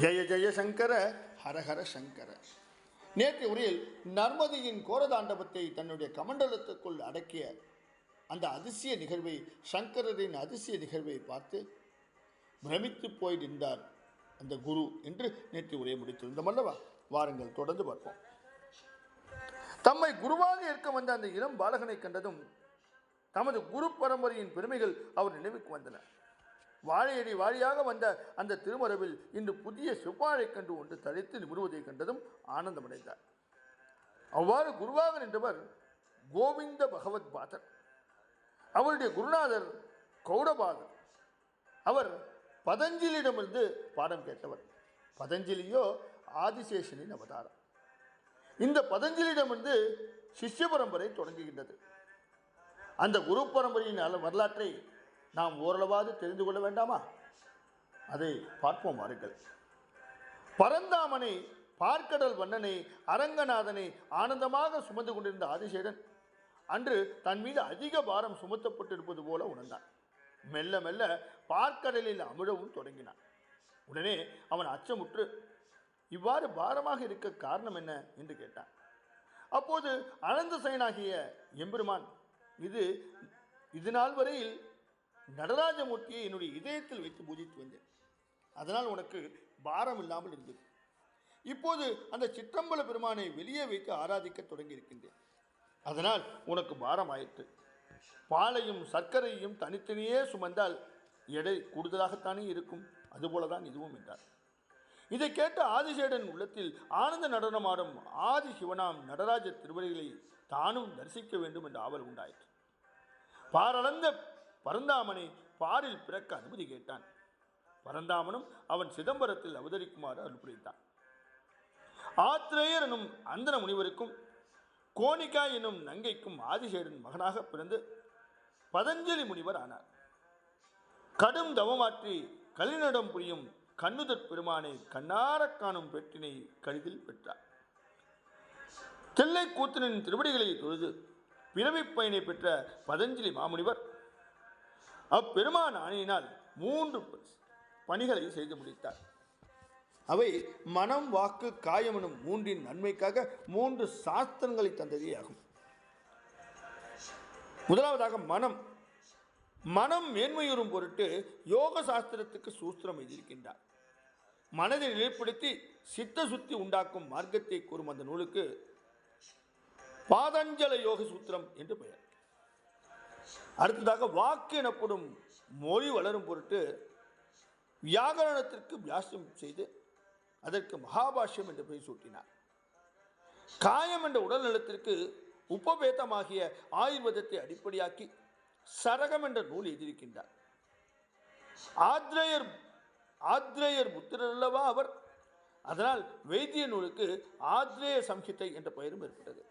ஜெய ஜெய சங்கர ஹரஹர சங்கர. நேற்று உரையில் நர்மதியின் கோரதாண்டவத்தை தன்னுடைய கமண்டலத்துக்குள் அடக்கிய அந்த அதிசய நிகழ்வை சங்கரரின் அதிசய நிகழ்வை பார்த்து பிரமித்து போய் நின்றார் அந்த குரு என்று நேற்று உரையை முடித்திருந்தோம் அல்லவா? வாருங்கள் தொடர்ந்து பார்ப்போம். தம்மை குருவாக இருக்க வந்த அந்த இளம் பாலகனை கண்டதும் தமது குரு பரம்பரையின் பெருமைகள் அவர் நினைவுக்கு வந்தன. வாழையடி வாழியாக வந்த அந்த திருமரபில் இன்று புதிய செவ்வாழை கண்டு ஒன்று தழைத்து நிமிடுவதைக் கண்டதும் ஆனந்தமடைந்தார். அவ்வாறு குருவாக நின்றவர் கோவிந்த பகவத் பாதர் அவருடைய குருநாதர் கௌடபாதர். அவர் பதஞ்சலியிடமிருந்து பாடம் கேட்டவர். பதஞ்சலியோ ஆதிசேஷனின் அவதாரம். இந்த பதஞ்சலியிடமிருந்து சிஷ்ய பரம்பரை தொடங்குகின்றது. அந்த குரு பரம்பரையின் வரலாற்றை நாம் ஓரளவாவது தெரிந்து கொள்ள வேண்டாமா? அதை பார்ப்போம் வாருங்கள். பரந்தாமனை பார்க்கடல் வண்ணனை அரங்கநாதனை ஆனந்தமாக சுமந்து கொண்டிருந்த ஆதிசேடன் அன்று தன் மீது அதிக பாரம் சுமத்தப்பட்டிருப்பது போல உணர்ந்தான். மெல்ல மெல்ல பார்க்கடலில் அமிழவும் தொடங்கினான். உடனே அவன் அச்சமுற்று இவ்வாறு பாரமாக இருக்க காரணம் என்ன? என்று கேட்டான். அப்போது அனந்த சயனாகிய எம்பெருமான் இது இது நாள் வரையில் நடராஜமூர்த்தியை என்னுடைய இதயத்தில் வைத்து பூஜித்து வந்தேன். அதனால் உனக்கு பாரம் இல்லாமல் இருந்தது. இப்போது அந்த சிற்றம்பல பெருமானை வெளியே வைத்து ஆராதிக்க தொடங்கி இருக்கின்றேன் அதனால் உனக்கு பாரம் ஆயிற்று. பாலையும் சர்க்கரையும் தனித்தனியே சுமந்தால் எடை கூடுதலாகத்தானே இருக்கும். அதுபோல தான் இதுவும் என்றார். இதை கேட்ட ஆதிசேடன் உள்ளத்தில் ஆனந்த நடனமாடும் ஆதி சிவனாம் நடராஜ திருவடிகளை தானும் தரிசிக்க வேண்டும் என்ற ஆவல் உண்டாயிற்று. பாரளந்த பரந்தாமனை பாரில் பிறக்க அனுமதி கேட்டான். பரந்தாமனும் அவன் சிதம்பரத்தில் அவதரிக்குமாறு அனுப்பித்தான் ஆத்ரேயர் எனும் அந்தன முனிவருக்கும் கோணிகா எனும் நங்கைக்கும் ஆதிசேடன் மகனாக பிறந்து பதஞ்சலி முனிவர் ஆனார். கடும் தவமாற்றி கலினிடம் புரியும் கண்ணுதற் பெருமானை கண்ணாரக் காணும் பெற்றினை கருதில் பெற்றார். தில்லை கூத்தனின் திருவடிகளை தொழுது பிறவிப் பயனை பெற்ற பதஞ்சலி மாமுனிவர் அப்பெருமான் ஆணையினால் மூன்று பணிகளை செய்து முடித்தார். அவை மனம் வாக்கு காயம் எனும் மூன்றின் நன்மைக்காக மூன்று சாஸ்திரங்களை தந்ததே ஆகும். முதலாவதாக மனம். மனம் மேன்மையுறும் பொருட்டு யோக சாஸ்திரத்துக்கு சூஸ்திரம் எழுதியிருக்கின்றார். மனதை நிலைப்படுத்தி சித்த சுத்தி உண்டாக்கும் மார்க்கத்தை கூறும் அந்த நூலுக்கு பாதஞ்சல யோக சூத்திரம் என்று பெயர். அடுத்ததாக வாக்கு எனப்படும் மொழி வளரும் பொருட்டு வியாகரணத்திற்கு வியாசம் செய்து அதற்கு மகாபாஷ்யம் என்று பெயர் சூட்டினார். காயம் என்ற உடல் நலத்திற்கு உபவேதமாகிய ஆயுர்வேதத்தை அடிப்படையாக்கி சரகம் என்ற நூல் எழுதியிருக்கின்றார். ஆத்ரேயர் ஆத்ரேயர் புத்திரர் அல்லவா அவர். அதனால் வைத்திய நூலுக்கு ஆத்ரேய சம்ஹிதை என்ற பெயரும் ஏற்பட்டது.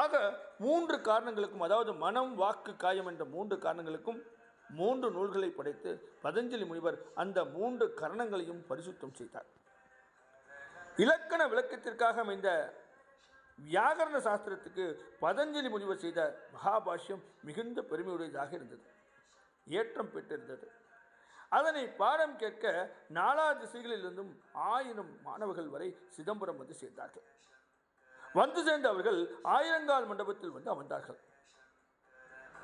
ஆக மூன்று காரணங்களுக்கும் அதாவது மனம் வாக்கு காயம் என்ற மூன்று காரணங்களுக்கும் மூன்று நூல்களை படைத்து பதஞ்சலி முனிவர் அந்த மூன்று கரணங்களையும் பரிசுத்தம் செய்தார். இலக்கண விளக்கத்திற்காக அமைந்த வியாகரண சாஸ்திரத்துக்கு பதஞ்சலி முனிவர் செய்த மகாபாஷ்யம் மிகுந்த பெருமையுடையதாக இருந்தது. ஏற்றம் பெற்றிருந்தது. அதனை பாடம் கேட்க நாலா திசைகளிலிருந்தும் ஆயிரம் மாணவர்கள் வரை சிதம்பரம் வந்து சேர்ந்தார்கள். வந்து சேர்ந்த அவர்கள் ஆயிரங்கால் மண்டபத்தில் வந்து அமர்ந்தார்கள்.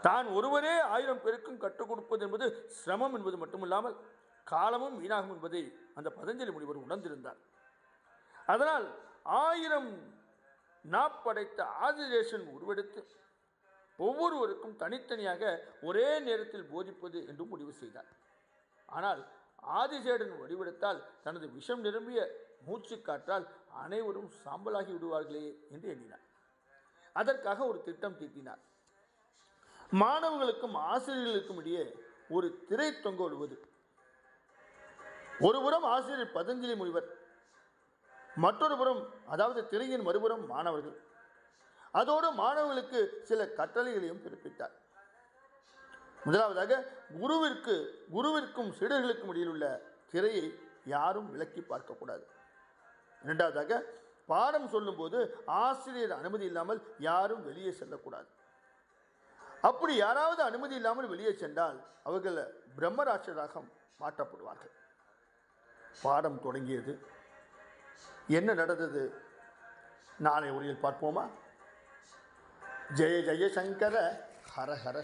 தான் ஒருவரே ஆயிரம் பேருக்கும் கற்றுக் கொடுப்பது என்பது சிரமம் என்பது மட்டுமில்லாமல் காலமும் வீணாகும் என்பதை அந்த பதஞ்சலி முனிவர் உணர்ந்திருந்தார். அதனால் ஆயிரம் நாப்படைத்த ஆதிரேஷன் உருவெடுத்து ஒவ்வொருவருக்கும் தனித்தனியாக ஒரே நேரத்தில் போதிப்பது என்று முடிவு செய்தார். ஆனால் ஆதிசேடன் வடிவெடுத்தால் தனது விஷம் நிரம்பிய மூச்சு காற்றால் அனைவரும் சாம்பலாகி விடுவார்களே என்று எண்ணினார். அதற்காக ஒரு திட்டம் தீட்டினார். மாணவர்களுக்கும் ஆசிரியர்களுக்கும் இடையே ஒரு திரை தொங்க விடுவது. ஒருபுறம் ஆசிரியர் பதஞ்சலி முனிவர் மற்றொரு புறம் அதாவது திரையின் மறுபுறம் மாணவர்கள். அதோடு மாணவர்களுக்கு சில கட்டளைகளையும் பிறப்பித்தார். முதலாவதாக குருவிற்கு குருவிற்கும் சீடர்களுக்கும் இடையில் உள்ள திரையை யாரும் விலக்கி பார்க்கக்கூடாது. இரண்டாவதாக பாடம் சொல்லும்போது ஆசிரியர் அனுமதி இல்லாமல் யாரும் வெளியே செல்லக்கூடாது. அப்படி யாராவது அனுமதி இல்லாமல் வெளியே சென்றால் அவர்கள் பிரம்மராட்சராக மாற்றப்படுவார்கள். பாடம் தொடங்கியது. என்ன நடந்தது? நாளை உரையில் பார்ப்போமா? ஜெய ஜெய சங்கர ஹர ஹர